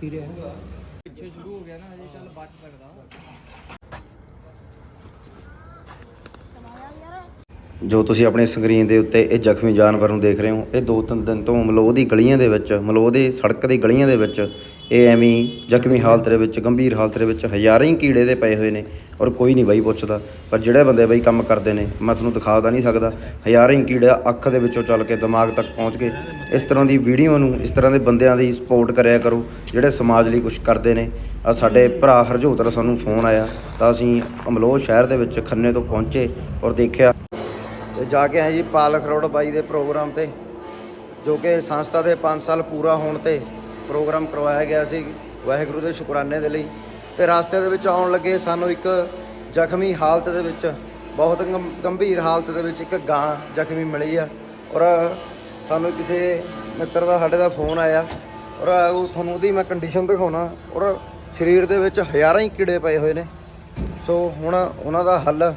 ਪੀ ਰਿਹਾ। ਪਿੱਛੇ ਸ਼ੁਰੂ ਹੋ ਗਿਆ ਨਾ, ਹਜੇ ਚੱਲ ਬਚ ਸਕਦਾ। ਜੋ ਤੁਸੀਂ ਆਪਣੀ ਸਕਰੀਨ ਦੇ ਉੱਤੇ ਇਹ ਜ਼ਖਮੀ ਜਾਨਵਰ ਨੂੰ ਦੇਖ ਰਹੇ ਹੋ, ਇਹ ਦੋ ਤਿੰਨ ਦਿਨ ਤੋਂ ਮਲੋਹ ਦੀ ਗਲੀਆਂ ਦੇ ਵਿੱਚ ਮਲੋਹ ਦੀ ਸੜਕ ਦੀ ਗਲੀਆਂ ਦੇ ਵਿੱਚ ਇਹ ਐਵੇਂ ਜ਼ਖਮੀ ਹਾਲਤ ਦੇ ਵਿੱਚ, ਗੰਭੀਰ ਹਾਲਤ ਦੇ ਵਿੱਚ ਹਜ਼ਾਰਾਂ ਹੀ ਕੀੜੇ ਦੇ ਪਏ ਹੋਏ ਨੇ ਔਰ ਕੋਈ ਨਹੀਂ ਬਾਈ ਪੁੱਛਦਾ। ਪਰ ਜਿਹੜੇ ਬੰਦੇ ਬਾਈ ਕੰਮ ਕਰਦੇ ਨੇ, ਮੈਂ ਤੁਹਾਨੂੰ ਦਿਖਾ ਤਾਂ ਨਹੀਂ ਸਕਦਾ। ਹਜ਼ਾਰਾਂ ਹੀ ਕੀੜੇ ਅੱਖ ਦੇ ਵਿੱਚੋਂ ਚੱਲ ਕੇ ਦਿਮਾਗ ਤੱਕ ਪਹੁੰਚ ਕੇ ਇਸ ਤਰ੍ਹਾਂ ਦੀ ਵੀਡੀਓ ਨੂੰ, ਇਸ ਤਰ੍ਹਾਂ ਦੇ ਬੰਦਿਆਂ ਦੀ ਸਪੋਰਟ ਕਰਿਆ ਕਰੋ, ਜਿਹੜੇ ਸਮਾਜ ਲਈ ਕੁਝ ਕਰਦੇ ਨੇ। ਆ ਸਾਡੇ ਭਰਾ ਹਰਜੋਤ ਦਾ ਸਾਨੂੰ ਫੋਨ ਆਇਆ, ਤਾਂ ਅਸੀਂ ਅਮਲੋਹ ਸ਼ਹਿਰ ਦੇ ਵਿੱਚ ਖੰਨੇ ਤੋਂ ਪਹੁੰਚੇ ਔਰ ਦੇਖਿਆ। ਤੇ ਜਾ ਕੇ ਆਏ ਜੀ ਪਾਲਕ ਰੋਡ ਬਾਈ ਦੇ ਪ੍ਰੋਗਰਾਮ ਤੇ, ਜੋ ਕਿ ਸੰਸਥਾ ਦੇ 5 ਸਾਲ ਪੂਰਾ ਹੋਣ ਤੇ ਪ੍ਰੋਗਰਾਮ ਕਰਵਾਇਆ ਗਿਆ ਸੀ ਵਾਹਿਗੁਰੂ ਦੇ ਸ਼ੁਕਰਾਨੇ ਦੇ ਲਈ ਤੇ ਰਸਤੇ ਦੇ ਵਿੱਚ ਆਉਣ ਲੱਗੇ ਸਾਨੂੰ ਇੱਕ ਜ਼ਖਮੀ ਹਾਲਤ ਦੇ ਵਿੱਚ, ਬਹੁਤ ਗੰ- ਗੰਭੀਰ ਹਾਲਤ ਦੇ ਵਿੱਚ ਇੱਕ ਗਾਂ ਜ਼ਖਮੀ ਮਿਲੀ ਆ ਔਰ ਸਾਨੂੰ ਕਿਸੇ ਮਿੱਤਰ ਦਾ ਸਾਡੇ ਦਾ ਫੋਨ ਆਇਆ ਔਰ ਉਹ ਤੁਹਾਨੂੰ ਉਹਦੀ ਮੈਂ ਕੰਡੀਸ਼ਨ ਦਿਖਾਉਣਾ ਔਰ ਸਰੀਰ ਦੇ ਵਿੱਚ ਹਜ਼ਾਰਾਂ ਹੀ ਕੀੜੇ ਪਏ ਹੋਏ ਨੇ। ਸੋ ਹੁਣ ਉਹਨਾਂ ਦਾ ਹੱਲ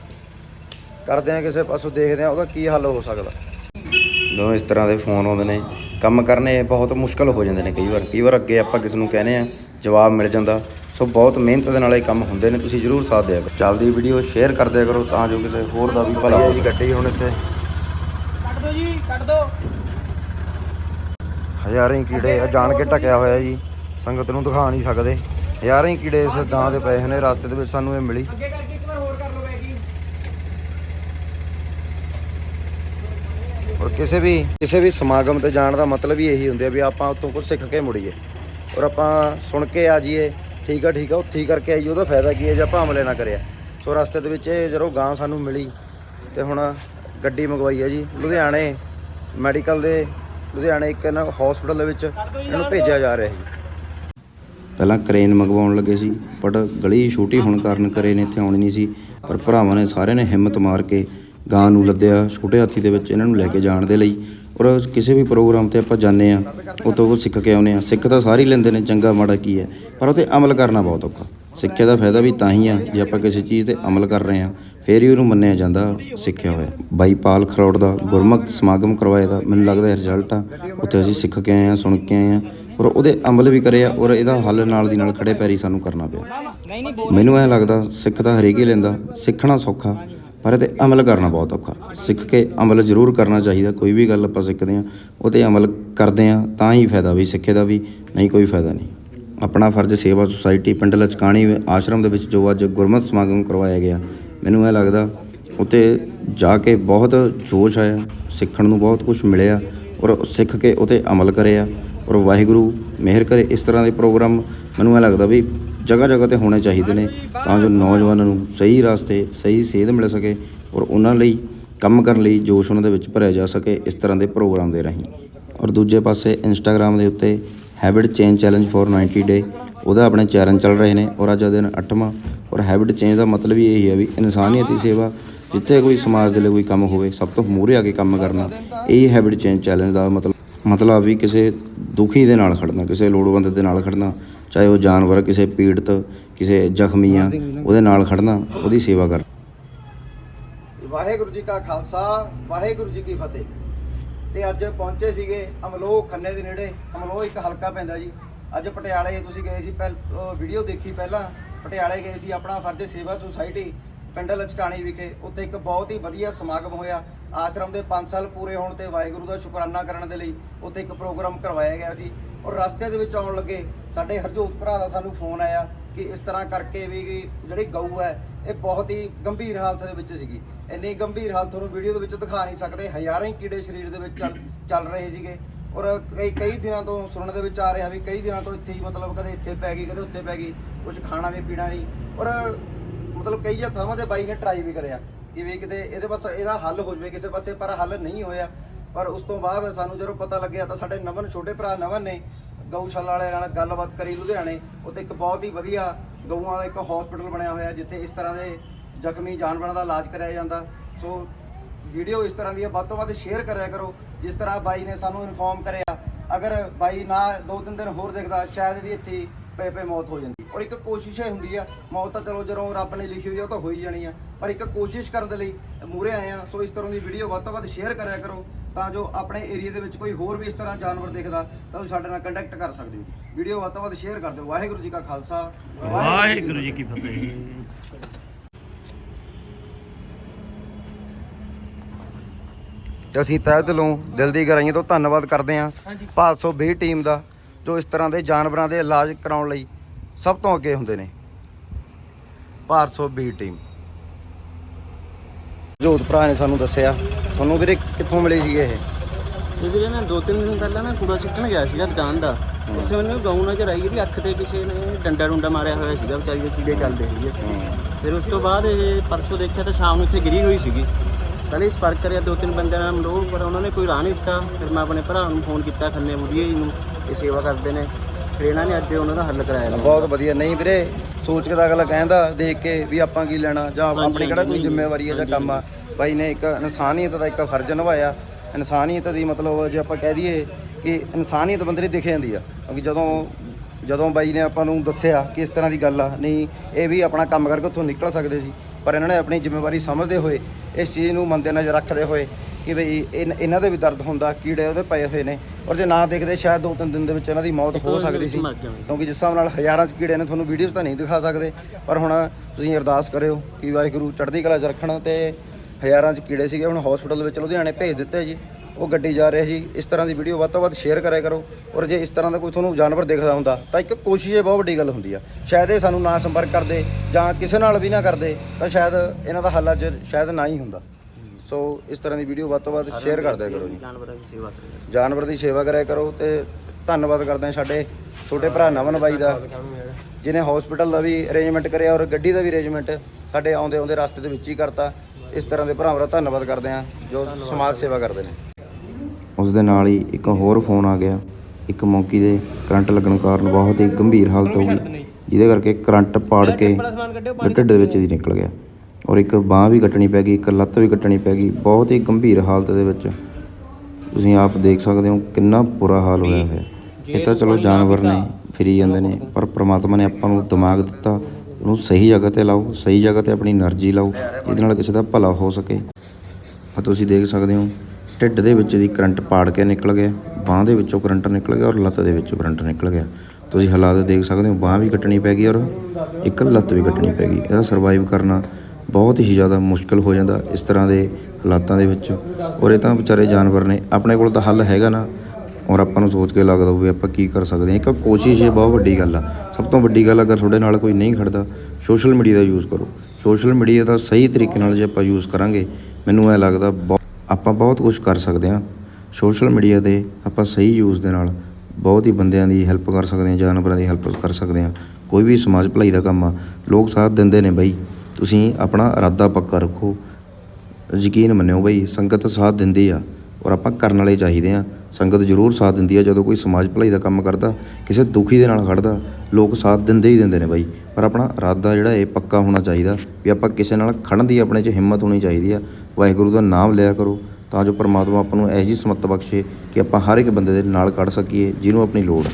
ਕਰਦੇ ਆ ਕਿਸੇ ਪਾਸੋਂ ਦੇਖਦੇ ਆ ਉਹਦਾ ਕੀ ਹੱਲ ਹੋ ਸਕਦਾ। ਦੋਵੇਂ ਇਸ ਤਰ੍ਹਾਂ ਦੇ ਫੋਨ ਆਉਂਦੇ ਨੇ। ਕੰਮ ਕਰਨੇ ਬਹੁਤ ਮੁਸ਼ਕਲ ਹੋ ਜਾਂਦੇ ਨੇ ਕਈ ਵਾਰ। ਕਈ ਵਾਰ ਅੱਗੇ ਆਪਾਂ ਕਿਸ ਨੂੰ ਕਹਿੰਦੇ ਆ ਜਵਾਬ ਮਿਲ ਜਾਂਦਾ। ਸੋ ਬਹੁਤ ਮਿਹਨਤ ਦੇ ਨਾਲ ਇਹ ਕੰਮ ਹੁੰਦੇ ਨੇ ਤੁਸੀਂ ਜਰੂਰ ਸਾਥ ਦਿਆ ਕਰੋ। ਚੱਲਦੀ ਵੀਡੀਓ ਸ਼ੇਅਰ ਕਰ ਦਿਆ ਕਰੋ ਤਾਂ ਜੋ ਕਿਸੇ ਹੋਰ ਦਾ ਵੀ ਭਲਾ ਹੋ ਜੀ ਗੱਡੀ ਹੁਣ ਇੱਥੇ। ਕੱਟ ਦੋ ਜੀ ਕੱਟ ਦੋ। ਹਜ਼ਾਰਾਂ ਹੀ ਕੀੜੇ ਆ ਜਾਣ ਕੇ ਟਕਿਆ ਹੋਇਆ ਜੀ। ਸੰਗਤ ਨੂੰ ਦਿਖਾ ਨਹੀਂ ਸਕਦੇ। ਹਜ਼ਾਰਾਂ ਹੀ ਕੀੜੇ ਇਸ ਗਾਂ ਦੇ ਪਏ ਹੋਏ ਨੇ ਰਸਤੇ ਦੇ ਵਿੱਚ ਸਾਨੂੰ ਇਹ ਮਿਲੀ ਅੱਗੇ ਕਰਕੇ ਇੱਕ ਵਾਰ ਹੋਰ ਕਰ ਲਓ ਬੈਗੀ ਔਰ ਕਿਸੇ ਵੀ ਕਿਸੇ ਵੀ ਸਮਾਗਮ ਤੇ ਜਾਣ ਦਾ ਮਤਲਬ ਹੀ ਇਹੀ ਹੁੰਦਾ ਵੀ ਆਪਾਂ ਉੱਥੋਂ ਕੁਝ ਸਿੱਖ ਕੇ ਮੁੜੀਏ। ਔਰ ਆਪਾਂ ਸੁਣ ਕੇ ਆ ਜਾਈਏ, ਠੀਕ ਆ ਠੀਕ ਆ, ਉੱਥੇ ਹੀ ਕਰਕੇ ਆਈਏ, ਉਹਦਾ ਫਾਇਦਾ ਕੀ ਹੈ ਜੇ ਆਪਾਂ ਹਮਲੇ ਨਾ ਕਰਿਆ। ਸੋ ਰਸਤੇ ਦੇ ਵਿੱਚ ਇਹ ਜਦੋਂ ਗਾਂ ਸਾਨੂੰ ਮਿਲੀ ਤੇ ਹੁਣ ਗੱਡੀ ਮੰਗਵਾਈ ਹੈ ਜੀ, ਲੁਧਿਆਣੇ ਮੈਡੀਕਲ ਦੇ, ਲੁਧਿਆਣੇ ਇੱਕ ਨਾ ਹਸਪੀਟਲ ਦੇ ਵਿੱਚ ਇਹਨੂੰ ਭੇਜਿਆ ਜਾ ਰਿਹਾ ਹੈ ਪਹਿਲਾਂ ਕਰੇਨ ਮੰਗਵਾਉਣ ਲੱਗੇ ਸੀ ਬਟ ਗਲੀ ਛੋਟੀ ਹੋਣ ਕਾਰਨ ਕਰੇਨ ਇੱਥੇ ਆਉਣੀ ਨਹੀਂ ਸੀ, ਪਰ ਭਰਾਵਾਂ ਨੇ ਸਾਰਿਆਂ ਨੇ ਹਿੰਮਤ ਮਾਰ ਕੇ ਗਾਂ ਨੂੰ ਲੱਦਿਆ ਛੋਟੇ ਹਾਥੀ ਦੇ ਵਿੱਚ ਇਹਨਾਂ ਨੂੰ ਲੈ ਕੇ ਜਾਣ ਦੇ ਲਈ। ਔਰ ਕਿਸੇ ਵੀ ਪ੍ਰੋਗਰਾਮ ਤੇ ਆਪਾਂ ਜਾਂਦੇ ਆ ਉਤੋਂ ਕੁਝ ਸਿੱਖ ਕੇ ਆਉਨੇ ਆ ਸਿੱਖ ਤਾਂ ਸਾਰੇ ਲੈਂਦੇ ਨੇ ਚੰਗਾ ਮਾੜਾ ਕੀ ਹੈ। ਪਰ ਉਹ ਤੇ ਅਮਲ ਕਰਨਾ ਬਹੁਤ ਔਖਾ। ਸਿੱਖਿਆ ਦਾ ਫਾਇਦਾ ਵੀ ਤਾਂ ਹੀ ਆ ਜੇ ਆਪਾਂ ਕਿਸੇ ਚੀਜ਼ ਤੇ ਅਮਲ ਕਰ ਰਹੇ ਆ ਫੇਰ ਹੀ ਉਹਨੂੰ ਮੰਨਿਆ ਜਾਂਦਾ ਸਿੱਖਿਆ ਹੋਇਆ। ਬਾਈ ਪਾਲ ਖਰੋੜ ਦਾ ਗੁਰਮੁਖ ਸਮਾਗਮ ਕਰਵਾਇਆ ਦਾ ਮੈਨੂੰ ਲੱਗਦਾ ਰਿਜ਼ਲਟ ਆ। ਉੱਥੇ ਅਸੀਂ ਸਿੱਖ ਕੇ ਆਏ ਆ ਸੁਣ ਕੇ ਆਏ ਆ ਔਰ ਉਹਦੇ ਅਮਲ ਵੀ ਕਰਿਆ ਔਰ ਇਹਦਾ ਹੱਲ ਨਾਲ ਦੀ ਨਾਲ ਖੜੇ ਪੈਰੀ ਸਾਨੂੰ ਕਰਨਾ ਪਿਆ। ਮੈਨੂੰ ਐ ਲੱਗਦਾ ਸਿੱਖ ਤਾਂ ਹਰੇਕ ਹੀ ਲੈਂਦਾ। ਸਿੱਖਣਾ ਸੌਖਾ। ਪਰ ਇਹਤੇ ਅਮਲ ਕਰਨਾ ਬਹੁਤ ਔਖਾ। ਸਿੱਖ ਕੇ ਅਮਲ ਜ਼ਰੂਰ ਕਰਨਾ ਚਾਹੀਦਾ, ਕੋਈ ਵੀ ਗੱਲ ਆਪਾਂ ਸਿੱਖਦੇ ਆ ਉਹ ਤੇ ਅਮਲ ਕਰਦੇ ਆ ਤਾਂ ਹੀ ਫਾਇਦਾ ਵੀ, ਸਿੱਖੇ ਦਾ ਵੀ, ਨਹੀਂ ਕੋਈ ਫਾਇਦਾ ਨਹੀਂ। ਆਪਣਾ ਫਰਜ਼ ਸੇਵਾ ਸੁਸਾਇਟੀ ਪਿੰਡ ਲਚਕਾਣੀ ਆਸ਼ਰਮ ਦੇ ਵਿੱਚ ਜੋ ਅੱਜ ਗੁਰਮਤਿ ਸਮਾਗਮ ਕਰਵਾਇਆ ਗਿਆ, ਮੈਨੂੰ ਇਹ ਲੱਗਦਾ ਉੱਤੇ ਜਾ ਕੇ ਬਹੁਤ ਜੋਸ਼ ਆਇਆ, ਸਿੱਖਣ ਨੂੰ ਬਹੁਤ ਕੁਝ ਮਿਲਿਆ ਔਰ ਸਿੱਖ ਕੇ ਉਤੇ ਅਮਲ ਕਰਿਆ ਔਰ ਵਾਹਿਗੁਰੂ, ਮਿਹਰ ਕਰੇ ਇਸ ਤਰ੍ਹਾਂ ਦੇ ਪ੍ਰੋਗਰਾਮ, ਮੈਨੂੰ ਇਹ ਲੱਗਦਾ ਵੀ ਜਗ੍ਹਾ ਜਗ੍ਹਾ ਤੇ ਹੋਣੇ ਚਾਹੀਦੇ ਨੇ ਤਾਂ ਜੋ ਨੌਜਵਾਨਾਂ ਨੂੰ ਸਹੀ ਰਸਤੇ, ਸਹੀ ਸੇਧ ਮਿਲ ਸਕੇ ਔਰ ਉਹਨਾਂ ਲਈ ਕੰਮ ਕਰਨ ਲਈ ਜੋਸ਼ ਉਹਨਾਂ ਦੇ ਵਿੱਚ ਭਰਿਆ ਜਾ ਸਕੇ ਇਸ ਤਰ੍ਹਾਂ ਦੇ ਪ੍ਰੋਗਰਾਮ ਦੇ ਰਾਹੀਂ। ਔਰ ਦੂਜੇ ਪਾਸੇ ਇੰਸਟਾਗ੍ਰam ਦੇ ਉੱਤੇ habit change challenge for 90 day ਉਹਦਾ ਆਪਣੇ ਚੈਲੰਜ ਚੱਲ ਰਹੇ ਨੇ ਔਰ ਅੱਜ ਦਾ ਦਿਨ 8ਵਾਂ ਔਰ ਹੈਬਿਟ ਚੇਂਜ ਦਾ ਮਤਲਬ ਹੀ ਇਹੀ ਹੈ ਵੀ ਇਨਸਾਨੀਅਤ ਦੀ ਸੇਵਾ ਜਿੱਥੇ ਕੋਈ ਸਮਾਜ ਦੇ ਲਈ ਕੋਈ ਕੰਮ ਹੋਵੇ, ਸਭ ਤੋਂ ਮੂਹਰੇ ਆ ਕੇ ਕੰਮ ਕਰਨਾ, ਇਹ ਹੈਬਿਟ ਚੇਂਜ ਚੈਲੰਜ ਦਾ ਮਤਲਬ ਮਤਲਬ ਵੀ ਕਿਸੇ ਦੁਖੀ ਦੇ ਨਾਲ ਖੜਨਾ, ਕਿਸੇ ਲੋੜਵੰਦ ਦੇ ਨਾਲ ਖੜਨਾ ਚਾਹੇ ਉਹ ਜਾਨਵਰ ਕਿਸੇ ਪੀੜਤ ਕਿਸੇ ਜ਼ਖਮੀ ਆ ਉਹਦੇ ਨਾਲ ਖੜਨਾ ਉਹਦੀ ਸੇਵਾ ਕਰ ਵਾਹਿਗੁਰੂ ਜੀ ਕਾ ਖਾਲਸਾ ਵਾਹਿਗੁਰੂ ਜੀ ਕੀ ਫਤਿਹ। ਤੇ ਅੱਜ ਪਹੁੰਚੇ ਸੀਗੇ ਅਮਲੋਹ ਖੰਨੇ ਦੇ ਨੇੜੇ। ਅਮਲੋਹ ਇੱਕ ਹਲਕਾ ਪੈਂਦਾ ਜੀ। ਅੱਜ ਪਟਿਆਲੇ ਤੁਸੀਂ ਗਏ ਸੀ ਪਹਿਲ ਵੀਡੀਓ ਦੇਖੀ ਪਹਿਲਾਂ। ਪਟਿਆਲੇ ਗਏ ਸੀ ਆਪਣਾ ਫਰਜ਼ ਸੇਵਾ ਸੁਸਾਇਟੀ ਪਿੰਡ ਲਚਕਾਣੀ ਵਿਖੇ। ਉੱਥੇ ਇੱਕ ਬਹੁਤ ਹੀ ਵਧੀਆ ਸਮਾਗਮ ਹੋਇਆ। ਆਸ਼ਰਮ ਦੇ 5 ਸਾਲ ਪੂਰੇ ਹੋਣ ਤੇ ਵਾਹਿਗੁਰੂ ਦਾ ਸ਼ੁਕਰਾਨਾ ਕਰਨ ਦੇ ਲਈ ਉੱਥੇ ਇੱਕ ਪ੍ਰੋਗਰਾਮ ਕਰਵਾਇਆ ਗਿਆ ਸੀ। ਔਰ ਰਸਤੇ ਦੇ ਵਿੱਚ ਆਉਣ ਲੱਗੇ ਸਾਡੇ ਹਰਜੋਤ ਭਰਾ ਦਾ ਸਾਨੂੰ ਫੋਨ ਆਇਆ ਕਿ ਇਸ ਤਰ੍ਹਾਂ ਕਰਕੇ ਵੀ ਜਿਹੜੀ ਗਊ ਹੈ, ਇਹ ਬਹੁਤ ਹੀ ਗੰਭੀਰ ਹਾਲਤ ਦੇ ਵਿੱਚ ਸੀਗੀ। ਇੰਨੀ ਗੰਭੀਰ ਹਾਲਤ ਤੁਹਾਨੂੰ ਵੀਡੀਓ ਦੇ ਵਿੱਚ ਦਿਖਾ ਨਹੀਂ ਸਕਦੇ, ਹਜ਼ਾਰਾਂ ਹੀ ਕੀੜੇ ਸਰੀਰ ਦੇ ਵਿੱਚ ਚੱਲ ਚੱਲ ਰਹੇ ਸੀਗੇ। ਔਰ ਕਈ ਕਈ ਦਿਨਾਂ ਤੋਂ ਸੁਣਨ ਦੇ ਵਿੱਚ ਆ ਰਿਹਾ ਵੀ ਕਈ ਦਿਨਾਂ ਤੋਂ ਇੱਥੇ ਹੀ ਮਤਲਬ ਕਦੇ ਇੱਥੇ ਪੈ ਗਈ, ਕਦੇ ਉੱਥੇ ਪੈ ਗਈ ਕੁਝ ਖਾਣਾ ਨਹੀਂ, ਪੀਣਾ ਨਹੀਂ। ਔਰ ਮਤਲਬ ਕਈ ਜਿਹਾ ਥਾਵਾਂ ਤੇ ਬਾਈ ਨੇ ਟਰਾਈ ਵੀ ਕਰਿਆ ਕਿ ਵੀ ਕਿਤੇ ਇਹਦੇ ਬਸ ਇਹਦਾ ਹੱਲ ਹੋ ਜਵੇ ਕਿਸੇ ਪਾਸੇ, ਪਰ ਹੱਲ ਨਹੀਂ ਹੋਇਆ। ਪਰ ਉਸ ਤੋਂ ਬਾਅਦ ਸਾਨੂੰ ਜਦੋਂ ਪਤਾ ਲੱਗਿਆ ਤਾਂ ਸਾਡੇ ਨਵਨ ਛੋਟੇ ਭਰਾ ਨਵਨ ਨੇ ਗਊਸ਼ਾਲਾ ਵਾਲੇ ਨਾਲ ਗੱਲਬਾਤ ਕਰੀ ਲੁਧਿਆਣੇ, ਉੱਥੇ ਇੱਕ ਬਹੁਤ ਹੀ ਵਧੀਆ ਗਊਆਂ ਦਾ ਇੱਕ ਹਸਪੀਟਲ ਬਣਿਆ ਹੋਇਆ, ਜਿੱਥੇ ਇਸ ਤਰ੍ਹਾਂ ਦੇ ਜ਼ਖਮੀ ਜਾਨਵਰਾਂ ਦਾ ਇਲਾਜ ਕਰਿਆ ਜਾਂਦਾ। ਸੋ ਵੀਡੀਓ ਇਸ ਤਰ੍ਹਾਂ ਦੀ ਵੱਧ ਤੋਂ ਵੱਧ ਸ਼ੇਅਰ ਕਰਿਆ ਕਰੋ, ਜਿਸ ਤਰ੍ਹਾਂ ਬਾਈ ਨੇ ਸਾਨੂੰ ਇਨਫੋਰਮ ਕਰਿਆ। ਅਗਰ ਬਾਈ ਨਾ ਦੋ ਤਿੰਨ ਦਿਨ ਹੋਰ ਦੇਖਦਾ, ਸ਼ਾਇਦ ਇਹਦੀ ਇੱਥੇ ਹੀ ਪਏ ਪਏ ਮੌਤ ਹੋ ਜਾਂਦੀ। ਔਰ ਇੱਕ ਕੋਸ਼ਿਸ਼ ਇਹ ਹੁੰਦੀ ਆ, ਮੌਤ ਤਾਂ ਚਲੋ ਜਦੋਂ ਰੱਬ ਨੇ ਲਿਖੀ ਹੋਈ ਆ, ਉਹ ਤਾਂ ਹੋ ਹੀ ਜਾਣੀ ਆ। ਪਰ ਇੱਕ ਕੋਸ਼ਿਸ਼ ਕਰਨ ਦੇ ਲਈ ਮੂਰੇ ਆਏ ਆ, ਸੋ ਇਸ ਤਰ੍ਹਾਂ ਦੀ ਵੀਡੀਓ ਵੱਧ ਤੋਂ ਵੱਧ ਸ਼ੇਅਰ ਕਰਿਆ ਕਰੋ। ਤਾਂ ਜੋ ਆਪਣੇ ਏਰੀਆ ਦੇ ਵਿੱਚ ਕੋਈ ਹੋਰ ਵੀ ਇਸ ਤਰ੍ਹਾਂ ਜਾਨਵਰ ਦਿਖਦਾ ਤਾਂ ਤੁਸੀਂ ਸਾਡੇ ਨਾਲ ਕੰਟੈਕਟ ਕਰ ਸਕਦੇ ਹੋ ਵੀਡੀਓ ਵੱਧ ਤੋਂ ਵੱਧ ਸ਼ੇਅਰ ਕਰ ਦਿਓ। ਵਾਹਿਗੁਰੂ ਜੀ ਕਾ ਖਾਲਸਾ। ਵਾਹਿਗੁਰੂ ਜੀ ਕੀ ਫਤਿਹ। ਤੇ ਅਸੀਂ ਤਹਿ ਦਿਲੋਂ ਦਿਲ ਦੀ ਗਹਿਰਾਈਆਂ ਤੋਂ ਧੰਨਵਾਦ ਕਰਦੇ ਹਾਂ 520 ਟੀਮ ਦਾ ਜੋ ਇਸ ਤਰ੍ਹਾਂ ਦੇ ਜਾਨਵਰਾਂ ਦੇ ਇਲਾਜ ਕਰਾਉਣ ਲਈ ਸਭ ਤੋਂ ਅੱਗੇ ਹੁੰਦੇ ਨੇ। 520 ਟੀਮ। ਜੋਤ ਭਰਾ ਨੇ ਸਾਨੂੰ ਦੱਸਿਆ ਤੁਹਾਨੂੰ ਵੀਰੇ ਕਿੱਥੋਂ ਮਿਲੇ ਸੀਗੇ ਇਹ? ਇਹ ਵੀਰੇ ਨਾ ਦੋ ਤਿੰਨ ਦਿਨ ਪਹਿਲਾਂ ਨਾ ਕੂੜਾ ਸਿੱਟਣ ਗਿਆ ਸੀਗਾ ਦੁਕਾਨ ਦਾ। ਉੱਥੇ ਮੈਨੂੰ ਗਊ ਨਜ਼ਰ ਆਈ ਇਹਦੀ ਅੱਖ ਤੇ ਕਿਸੇ ਨੇ ਡੰਡਾ ਡੁੰਡਾ ਮਾਰਿਆ ਹੋਇਆ ਸੀਗਾ ਵਿਚਾਰੀ ਦੇ ਕੀੜੇ ਚੱਲਦੇ ਸੀਗੇ। ਫਿਰ ਉਸ ਤੋਂ ਬਾਅਦ ਇਹ ਪਰਸੋਂ ਦੇਖਿਆ ਤਾਂ ਸ਼ਾਮ ਨੂੰ ਇੱਥੇ ਗਿਰੀ ਹੋਈ ਸੀਗੀ। ਪਹਿਲੇ ਸੰਪਰਕ ਕਰਿਆ ਦੋ ਤਿੰਨ ਬੰਦਿਆਂ ਨਾਲ ਮਲੋਹ ਪਰ ਉਹਨਾਂ ਨੇ ਕੋਈ ਰਾਹ ਨਹੀਂ ਦਿੱਤਾ। ਫਿਰ ਮੈਂ ਆਪਣੇ ਭਰਾ ਨੂੰ ਫੋਨ ਕੀਤਾ ਖੰਨੇ ਮੁੜੀਏ ਜੀ ਨੂੰ ਇਹ ਸੇਵਾ ਕਰਦੇ ਨੇ। ਫਿਰ ਇਹਨਾਂ ਨੇ ਅੱਜ ਉਹਨਾਂ ਦਾ ਹੱਲ ਕਰਾਇਆ। ਬਹੁਤ ਵਧੀਆ। ਨਹੀਂ ਵੀਰੇ ਸੋਚ ਕੇ ਤਾਂ ਅਗਲਾ ਕਹਿੰਦਾ ਦੇਖ ਕੇ ਵੀ ਆਪਾਂ ਕੀ ਲੈਣਾ ਜਾਂ ਆਪਣੀ ਕਿਹੜਾ ਕੋਈ ਜ਼ਿੰਮੇਵਾਰੀ ਹੈ ਜਾਂ ਕੰਮ ਆ। ਬਾਈ ਨੇ ਇੱਕ ਇਨਸਾਨੀਅਤ ਦਾ ਇੱਕ ਫਰਜ਼ ਨਿਭਾਇਆ। ਇਨਸਾਨੀਅਤ ਦੀ ਮਤਲਬ ਜੇ ਆਪਾਂ ਕਹਿ ਦਈਏ ਕਿ ਇਨਸਾਨੀਅਤ ਬੰਦੇ ਦੀ ਦਿਖ ਜਾਂਦੀ ਆ। ਕਿਉਂਕਿ ਜਦੋਂ ਜਦੋਂ ਬਾਈ ਨੇ ਆਪਾਂ ਨੂੰ ਦੱਸਿਆ ਕਿ ਇਸ ਤਰ੍ਹਾਂ ਦੀ ਗੱਲ ਆ ਨਹੀਂ ਇਹ ਵੀ ਆਪਣਾ ਕੰਮ ਕਰਕੇ ਉੱਥੋਂ ਨਿਕਲ ਸਕਦੇ ਸੀ। ਪਰ ਇਹਨਾਂ ਨੇ ਆਪਣੀ ਜ਼ਿੰਮੇਵਾਰੀ ਸਮਝਦੇ ਹੋਏ ਇਸ ਚੀਜ਼ ਨੂੰ ਮੰਦੇ ਨਜ਼ਰ ਰੱਖਦੇ ਹੋਏ ਕਿ ਬਈ ਇਹਨਾਂ ਦੇ ਵੀ ਦਰਦ ਹੁੰਦਾ ਕੀੜੇ ਉਹਦੇ ਪਏ ਹੋਏ ਨੇ। ਔਰ ਜੇ ਨਾ ਦੇਖਦੇ ਸ਼ਾਇਦ ਦੋ ਤਿੰਨ ਦਿਨ ਦੇ ਵਿੱਚ ਇਹਨਾਂ ਦੀ ਮੌਤ ਹੋ ਸਕਦੀ ਸੀ। ਕਿਉਂਕਿ ਜਿਸ ਹਿਸਾਬ ਨਾਲ ਹਜ਼ਾਰਾਂ ਚ ਕੀੜੇ ਨੇ ਤੁਹਾਨੂੰ ਵੀਡੀਓਜ਼ ਤਾਂ ਨਹੀਂ ਦਿਖਾ ਸਕਦੇ। ਪਰ ਹੁਣ ਤੁਸੀਂ ਅਰਦਾਸ ਕਰਿਓ ਕਿ ਵਾਹਿਗੁਰੂ ਚੜ੍ਹਦੀ ਕਲਾ ਚ ਰੱਖਣ ਤੇ ਹਜ਼ਾਰਾਂ ਚ ਕੀੜੇ ਸੀਗੇ ਹੁਣ ਹਸਪੀਟਲ ਵਿੱਚ ਲੁਧਿਆਣੇ ਭੇਜ ਦਿੱਤੇ ਜੀ। ਉਹ ਗੱਡੀ ਜਾ ਰਹੀ ਸੀ ਇਸ ਤਰ੍ਹਾਂ ਦੀ ਵੀਡੀਓ ਵੱਧ ਤੋਂ ਵੱਧ ਸ਼ੇਅਰ ਕਰਿਆ ਕਰੋ। ਔਰ ਜੇ ਇਸ ਤਰ੍ਹਾਂ ਦਾ ਕੋਈ ਤੁਹਾਨੂੰ ਜਾਨਵਰ ਦਿਖਦਾ ਹੁੰਦਾ ਤਾਂ ਇੱਕ ਕੋਸ਼ਿਸ਼ ਇਹ ਬਹੁਤ ਵੱਡੀ ਗੱਲ ਹੁੰਦੀ ਆ। ਸ਼ਾਇਦ ਇਹ ਸਾਨੂੰ ਨਾ ਸੰਪਰਕ ਕਰਦੇ ਜਾਂ ਕਿਸੇ ਨਾਲ ਵੀ ਨਾ ਕਰਦੇ ਤਾਂ ਸ਼ਾਇਦ ਇਹਨਾਂ ਦਾ ਹੱਲ ਅੱਜ ਸ਼ਾਇਦ ਨਾ ਹੀ ਹੁੰਦਾ। ਸੋ ਇਸ ਤਰ੍ਹਾਂ ਦੀ ਵੀਡੀਓ ਵੱਧ ਤੋਂ ਵੱਧ ਸ਼ੇਅਰ ਕਰ ਦਿਆ ਕਰੋ ਜੀ। ਜਾਨਵਰਾਂ ਦੀ ਸੇਵਾ ਕਰੀਏ ਜਾਨਵਰ ਦੀ ਸੇਵਾ ਕਰਿਆ ਕਰੋ ਤੇ ਧੰਨਵਾਦ ਕਰਦੇ ਹਾਂ ਸਾਡੇ ਛੋਟੇ ਭਰਾ ਨਵਨ ਬਾਈ ਦਾ ਜਿਹਨੇ ਹਸਪੀਟਲ ਦਾ ਵੀ ਅਰੇਂਜਮੈਂਟ ਕਰਿਆ ਔਰ ਗੱਡੀ ਦਾ ਵੀ ਅਰੇਂਜਮੈਂਟ ਸਾਡੇ ਆਉਂਦੇ ਆਉਂਦੇ ਰਸਤੇ ਦੇ ਵਿੱਚ ਹੀ ਕਰਤਾ। ਇਸ ਤਰ੍ਹਾਂ ਦੇ ਭਰਾਵਾਂ ਦਾ ਧੰਨਵਾਦ ਕਰਦੇ ਹਾਂ ਜੋ ਸਮਾਜ ਸੇਵਾ ਕਰਦੇ ਨੇ। ਉਸ ਦੇ ਨਾਲ ਹੀ ਇੱਕ ਹੋਰ ਫੋਨ ਆ ਗਿਆ। ਇੱਕ ਮੌਂਕੀ ਦੇ ਕਰੰਟ ਲੱਗਣ ਕਾਰਨ ਬਹੁਤ ਹੀ ਗੰਭੀਰ ਹਾਲਤ ਹੋ ਗਈ ਜਿਹਦੇ ਕਰਕੇ ਕਰੰਟ ਪਾੜ ਕੇ ਢਿੱਡ ਦੇ ਵਿੱਚ ਦੀ ਨਿਕਲ ਗਿਆ। ਔਰ ਇੱਕ ਬਾਹ ਵੀ ਕੱਟਣੀ ਪੈ ਗਈ ਇੱਕ ਲੱਤ ਵੀ ਕੱਟਣੀ ਪੈ ਗਈ ਬਹੁਤ ਹੀ ਗੰਭੀਰ ਹਾਲਤ ਦੇ ਵਿੱਚ। ਤੁਸੀਂ ਆਪ ਦੇਖ ਸਕਦੇ ਹੋ ਕਿੰਨਾ ਬੁਰਾ ਹਾਲ ਹੋਇਆ ਹੈ ਇਹ ਤਾਂ ਚਲੋ ਜਾਨਵਰ ਨੇ ਫਿਰੀ ਜਾਂਦੇ ਨੇ ਪਰ ਪ੍ਰਮਾਤਮਾ ਨੇ ਆਪਾਂ ਨੂੰ ਦਿਮਾਗ ਦਿੱਤਾ ਉਹਨੂੰ ਸਹੀ ਜਗ੍ਹਾ ਤੇ ਲਾਓ, ਸਹੀ ਜਗ੍ਹਾ ਤੇ ਆਪਣੀ એનર્ਜੀ ਲਾਓ, ਇਹਦੇ ਨਾਲ ਕਿਸੇ ਦਾ ਭਲਾ ਹੋ ਸਕੇ। ਆ ਤੁਸੀਂ ਦੇਖ ਸਕਦੇ ਹੋ, ਢਿੱਡ ਦੇ ਵਿੱਚ ਦੀ ਕਰੰਟ ਪਾੜ ਕੇ ਨਿਕਲ ਗਿਆ, ਬਾਹ ਦੇ ਵਿੱਚੋਂ ਕਰੰਟ ਨਿਕਲ ਗਿਆ ਔਰ ਲੱਤ ਦੇ ਵਿੱਚੋਂ ਕਰੰਟ ਨਿਕਲ ਗਿਆ। ਤੁਸੀਂ ਹਾਲਾਤ ਦੇਖ ਸਕਦੇ ਹੋ, ਬਾਹ ਵੀ ਕੱਟਣੀ ਪੈ ਗਈ ਔਰ ਇੱਕ ਲੱਤ ਵੀ ਕੱਟਣੀ ਪੈ ਗਈ। ਇਹਦਾ ਸਰਵਾਈਵ ਕਰਨਾ ਬਹੁਤ ਹੀ ਜ਼ਿਆਦਾ ਮੁਸ਼ਕਲ ਹੋ ਜਾਂਦਾ ਇਸ ਤਰ੍ਹਾਂ ਦੇ ਹਾਲਾਤਾਂ ਦੇ ਵਿੱਚ। ਔਰ ਇਹ ਤਾਂ ਵਿਚਾਰੇ ਜਾਨਵਰ ਨੇ, ਆਪਣੇ ਕੋਲ ਤਾਂ ਹੱਲ ਹੈਗਾ ਨਾ ਔਰ ਆਪਾਂ ਨੂੰ ਸੋਚ ਕੇ ਲੱਗਦਾ ਵੀ ਆਪਾਂ ਕੀ ਕਰ ਸਕਦੇ ਹਾਂ। ਇੱਕ ਕੋਸ਼ਿਸ਼ ਇਹ ਬਹੁਤ ਵੱਡੀ ਗੱਲ ਆ। ਸਭ ਤੋਂ ਵੱਡੀ ਗੱਲ ਅਗਰ ਤੁਹਾਡੇ ਨਾਲ ਕੋਈ ਨਹੀਂ ਖੜਦਾ, ਸੋਸ਼ਲ ਮੀਡੀਆ ਦਾ ਯੂਜ਼ ਕਰੋ। ਸੋਸ਼ਲ ਮੀਡੀਆ ਦਾ ਸਹੀ ਤਰੀਕੇ ਨਾਲ ਜੇ ਆਪਾਂ ਯੂਜ਼ ਕਰਾਂਗੇ, ਮੈਨੂੰ ਇਹ ਲੱਗਦਾ ਬਹੁ- ਆਪਾਂ ਬਹੁਤ ਕੁਝ ਕਰ ਸਕਦੇ ਹਾਂ। ਸੋਸ਼ਲ ਮੀਡੀਆ ਦੇ ਆਪਾਂ ਸਹੀ ਯੂਜ਼ ਦੇ ਨਾਲ ਬਹੁਤ ਹੀ ਬੰਦਿਆਂ ਦੀ ਹੈਲਪ ਕਰ ਸਕਦੇ ਹਾਂ, ਜਾਨਵਰਾਂ ਦੀ ਹੈਲਪ ਕਰ ਸਕਦੇ ਹਾਂ। ਕੋਈ ਵੀ ਸਮਾਜ ਭਲਾਈ ਦਾ ਕੰਮ ਆ, ਲੋਕ ਸਾਥ ਦਿੰਦੇ ਨੇ ਬਈ। ਤੁਸੀਂ ਆਪਣਾ ਇਰਾਦਾ ਪੱਕਾ ਰੱਖੋ। ਯਕੀਨ ਮੰਨਿਓ ਬਈ, ਸੰਗਤ ਸਾਥ ਦਿੰਦੀ ਆ ਔਰ ਆਪਾਂ ਕਰਨ ਵਾਲੇ ਚਾਹੀਦੇ ਆ ਸੰਗਤ ਜ਼ਰੂਰ ਸਾਥ ਦਿੰਦੀ ਹੈ ਜਦੋਂ ਕੋਈ ਸਮਾਜ ਭਲਾਈ ਦਾ ਕੰਮ ਕਰਦਾ, ਕਿਸੇ ਦੁਖੀ ਦੇ ਨਾਲ ਖੜਦਾ, ਲੋਕ ਸਾਥ ਦਿੰਦੇ ਹੀ ਦਿੰਦੇ ਨੇ ਬਾਈ। ਪਰ ਆਪਣਾ ਇਰਾਦਾ ਜਿਹੜਾ ਇਹ ਪੱਕਾ ਹੋਣਾ ਚਾਹੀਦਾ ਵੀ ਆਪਾਂ ਕਿਸੇ ਨਾਲ ਖੜਨ ਦੀ ਆਪਣੇ 'ਚ ਹਿੰਮਤ ਹੋਣੀ ਚਾਹੀਦੀ ਆ। ਵਾਹਿਗੁਰੂ ਦਾ ਨਾਮ ਲਿਆ ਕਰੋ, ਤਾਂ ਜੋ ਪਰਮਾਤਮਾ ਆਪਾਂ ਨੂੰ ਇਹੋ ਜਿਹੀ ਸਮੱਤ ਬਖਸ਼ੇ ਕਿ ਆਪਾਂ ਹਰ ਇੱਕ ਬੰਦੇ ਦੇ ਨਾਲ ਕੱਢ ਸਕੀਏ, ਜਿਹਨੂੰ ਆਪਣੀ ਲੋੜ ਹੈ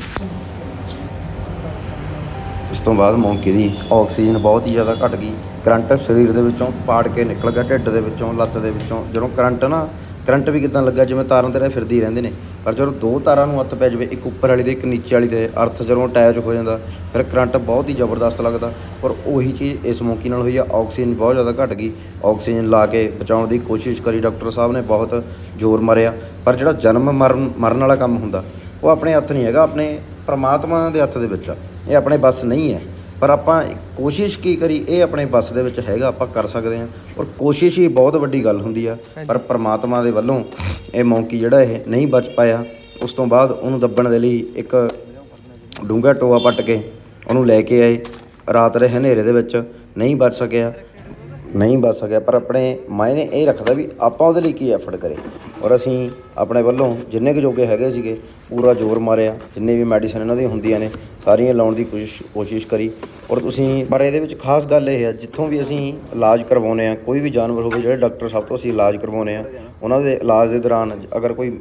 ਉਸ ਤੋਂ ਬਾਅਦ ਮੌਂਕੀ ਦੀ ਆਕਸੀਜਨ ਬਹੁਤ ਹੀ ਜ਼ਿਆਦਾ ਘਟ ਗਈ। ਕਰੰਟ ਸਰੀਰ ਦੇ ਵਿੱਚੋਂ ਪਾੜ ਕੇ ਨਿਕਲ ਗਿਆ, ਢਿੱਡ ਦੇ ਵਿੱਚੋਂ, ਲੱਤ ਦੇ ਵਿੱਚੋਂ। ਜਦੋਂ ਕਰੰਟ ਨਾ ਕਰੰਟ ਵੀ ਕਿਦਾਂ ਲੱਗਾ, ਜਿਵੇਂ ਤਾਰਾਂ ਤੇ ਫਿਰਦੀ ਰਹਿੰਦੇ ਨੇ, ਪਰ ਜਦੋਂ ਦੋ ਤਾਰਾਂ ਨੂੰ ਹੱਥ ਪੈ ਜਾਵੇ, ਇੱਕ ਉੱਪਰ ਵਾਲੀ ਤੇ ਇੱਕ ਨੀਚੇ ਵਾਲੀ ਤੇ ਅਰਥ ਜਦੋਂ ਅਟੈਚ ਹੋ ਜਾਂਦਾ, ਫਿਰ ਕਰੰਟ ਬਹੁਤ ਹੀ ਜ਼ਬਰਦਸਤ ਲੱਗਦਾ। ਪਰ ਉਹੀ ਚੀਜ਼ ਇਸ ਮੌਕੀ ਨਾਲ ਹੋਈ ਆ, ਆਕਸੀਜਨ ਬਹੁਤ ਜ਼ਿਆਦਾ ਘਟ ਗਈ। ਆਕਸੀਜਨ ਲਾ ਕੇ ਬਚਾਉਣ ਦੀ ਕੋਸ਼ਿਸ਼ ਕਰੀ, ਡਾਕਟਰ ਸਾਹਿਬ ਨੇ ਬਹੁਤ ਜ਼ੋਰ ਮਾਰਿਆ। ਪਰ ਜਿਹੜਾ ਜਨਮ ਮਰਨ ਮਰਨ ਵਾਲਾ ਕੰਮ ਹੁੰਦਾ, ਉਹ ਆਪਣੇ ਹੱਥ ਨਹੀਂ ਹੈਗਾ, ਆਪਣੇ ਪਰਮਾਤਮਾ ਦੇ ਹੱਥ ਦੇ ਵਿੱਚ ਆ। ਇਹ ਆਪਣੇ ਬਸ ਨਹੀਂ ਹੈ। ਪਰ ਆਪਾਂ ਕੋਸ਼ਿਸ਼ ਕੀ ਕਰੀ ਇਹ ਆਪਣੇ ਬਸ ਦੇ ਵਿੱਚ ਹੈਗਾ ਆਪਾਂ ਕਰ ਸਕਦੇ ਹਾਂ। ਔਰ ਕੋਸ਼ਿਸ਼ ਹੀ ਬਹੁਤ ਵੱਡੀ ਗੱਲ ਹੁੰਦੀ ਆ। ਪਰ ਪ੍ਰਮਾਤਮਾ ਦੇ ਵੱਲੋਂ ਇਹ ਮੌਂਕੀ ਜਿਹੜਾ ਇਹ ਨਹੀਂ ਬਚ ਪਾਇਆ ਉਸ ਤੋਂ ਬਾਅਦ ਉਹਨੂੰ ਦੱਬਣ ਦੇ ਲਈ ਇੱਕ ਡੂੰਘਾ ਟੋਆ ਪੱਟ ਕੇ ਉਹਨੂੰ ਲੈ ਕੇ ਆਏ। ਰਾਤ ਰਹੇ ਹਨੇਰੇ ਦੇ ਵਿੱਚ ਨਹੀਂ ਬਚ ਸਕਿਆ। ਨਹੀਂ ਬਚ ਸਕਿਆ, ਪਰ ਆਪਣੇ ਮਾਇਨੇ ਇਹ ਰੱਖਦਾ ਵੀ ਆਪਾਂ ਉਹਦੇ ਲਈ ਕੀ ਐਫਰਟ ਕਰੇ। ਔਰ ਅਸੀਂ ਆਪਣੇ ਵੱਲੋਂ ਜਿੰਨੇ ਕੁ ਜੋਗੇ ਹੈਗੇ ਸੀਗੇ, ਪੂਰਾ ਜ਼ੋਰ ਮਾਰਿਆ, ਜਿੰਨੇ ਵੀ ਮੈਡੀਸਨ ਇਹਨਾਂ ਦੀਆਂ ਹੁੰਦੀਆਂ ਨੇ, ਸਾਰੀਆਂ ਲਾਉਣ ਦੀ ਕੋਸ਼ਿਸ਼ ਕੋਸ਼ਿਸ਼ ਕਰੀ। ਔਰ ਤੁਸੀਂ, ਪਰ ਇਹਦੇ ਵਿੱਚ ਖਾਸ ਗੱਲ ਇਹ ਹੈ, ਜਿੱਥੋਂ ਵੀ ਅਸੀਂ ਇਲਾਜ ਕਰਵਾਉਨੇ ਆ ਕੋਈ ਵੀ ਜਾਨਵਰ ਹੋਵੇ, ਜਿਹੜੇ ਡਾਕਟਰ ਸਾਹਿਬ ਤੋਂ ਅਸੀਂ ਇਲਾਜ ਕਰਵਾਉਨੇ ਆ ਉਹਨਾਂ ਦੇ ਇਲਾਜ ਦੇ ਦੌਰਾਨ ਅਗਰ ਕੋਈ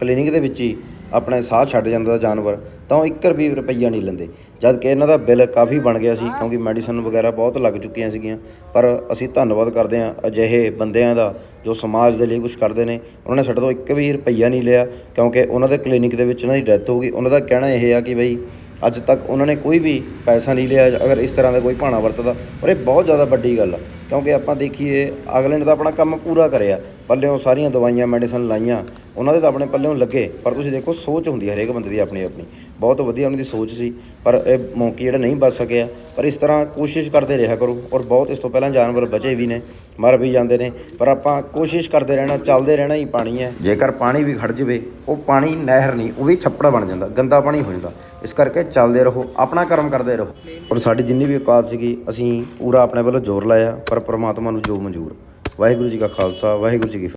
ਕਲੀਨਿਕ ਦੇ ਵਿੱਚ ਹੀ ਆਪਣੇ ਸਾਹ ਛੱਡ ਜਾਂਦਾ ਜਾਨਵਰ, ਤਾਂ ਉਹ 1 ਰੁਪਏ ਰੁਪਈਆ ਨਹੀਂ ਲੈਂਦੇ। ਜਦ ਕਿ ਇਹਨਾਂ ਦਾ ਬਿੱਲ ਕਾਫੀ ਬਣ ਗਿਆ ਸੀ, ਕਿਉਂਕਿ ਮੈਡੀਸਨ ਵਗੈਰਾ ਬਹੁਤ ਲੱਗ ਚੁੱਕੀਆਂ ਸੀਗੀਆਂ। ਪਰ ਅਸੀਂ ਧੰਨਵਾਦ ਕਰਦੇ ਹਾਂ ਅਜਿਹੇ ਬੰਦਿਆਂ ਦਾ, ਜੋ ਸਮਾਜ ਦੇ ਲਈ ਕੁਝ ਕਰਦੇ ਨੇ। ਉਹਨਾਂ ਨੇ ਸਾਡੇ ਤੋਂ ਇੱਕ ਵੀ ਰੁਪਈਆ ਨਹੀਂ ਲਿਆ, ਕਿਉਂਕਿ ਉਹਨਾਂ ਦੇ ਕਲੀਨਿਕ ਦੇ ਵਿੱਚ ਉਹਨਾਂ ਦੀ ਡੈਥ ਹੋ ਗਈ। ਉਹਨਾਂ ਦਾ ਕਹਿਣਾ ਇਹ ਆ ਕਿ ਬਈ, ਅੱਜ ਤੱਕ ਉਹਨਾਂ ਨੇ ਕੋਈ ਵੀ ਪੈਸਾ ਨਹੀਂ ਲਿਆ, ਅਗਰ ਇਸ ਤਰ੍ਹਾਂ ਦਾ ਕੋਈ ਭਾਣਾ ਵਰਤਦਾ। ਪਰ ਇਹ ਬਹੁਤ ਜ਼ਿਆਦਾ ਵੱਡੀ ਗੱਲ ਆ, ਕਿਉਂਕਿ ਆਪਾਂ ਦੇਖੀਏ, ਅਗਲੇ ਨੇ ਤਾਂ ਆਪਣਾ ਕੰਮ ਪੂਰਾ ਕਰਿਆ। ਪੱਲਿਓਂ ਸਾਰੀਆਂ ਦਵਾਈਆਂ, ਮੈਡੀਸਨ ਲਾਈਆਂ ਉਹਨਾਂ ਦੇ ਤਾਂ ਆਪਣੇ ਪੱਲਿਓਂ ਲੱਗੇ, ਪਰ ਤੁਸੀਂ ਦੇਖੋ ਸੋਚ ਹੁੰਦੀ ਹੈ ਹਰੇਕ ਬੰਦੇ ਦੀ ਆਪਣੀ ਆਪਣੀ। ਬਹੁਤ ਵਧੀਆ ਉਹਨਾਂ ਦੀ ਸੋਚ ਸੀ, ਪਰ ਇਹ ਮੌਕੇ ਜਿਹੜਾ ਨਹੀਂ ਬਚ ਸਕਿਆ। ਪਰ ਇਸ ਤਰ੍ਹਾਂ ਕੋਸ਼ਿਸ਼ ਕਰਦੇ ਰਿਹਾ ਕਰੋ, ਔਰ ਬਹੁਤ ਇਸ ਤੋਂ ਪਹਿਲਾਂ ਜਾਨਵਰ ਬਚੇ ਵੀ ਨੇ, ਮਰ ਵੀ ਜਾਂਦੇ ਨੇ। ਪਰ ਆਪਾਂ ਕੋਸ਼ਿਸ਼ ਕਰਦੇ ਰਹਿਣਾ, ਚੱਲਦੇ ਰਹਿਣਾ ਹੀ ਪਾਣੀ ਹੈ। ਜੇਕਰ ਪਾਣੀ ਵੀ ਖੜ ਜਵੇ, ਉਹ ਪਾਣੀ ਨਹਿਰ ਨਹੀਂ, ਉਹ ਵੀ ਛੱਪੜਾ ਬਣ ਜਾਂਦਾ, ਗੰਦਾ ਪਾਣੀ ਹੋ ਜਾਂਦਾ। ਇਸ ਕਰਕੇ ਚੱਲਦੇ ਰਹੋ, ਆਪਣਾ ਕਰਮ ਕਰਦੇ ਰਹੋ। ਔਰ ਸਾਡੀ ਜਿੰਨੀ ਵੀ ਔਕਾਤ ਸੀਗੀ, ਅਸੀਂ ਪੂਰਾ ਆਪਣੇ ਵੱਲੋਂ ਜ਼ੋਰ ਲਾਇਆ, ਪਰ ਪ੍ਰਮਾਤਮਾ ਨੂੰ ਜੋ ਮਨਜ਼ੂਰ। ਵਾਹਿਗੁਰੂ ਜੀ ਕਾ ਖਾਲਸਾ, ਵਾਹਿਗੁਰੂ ਜੀ ਕੀ ਫਤਿਹ।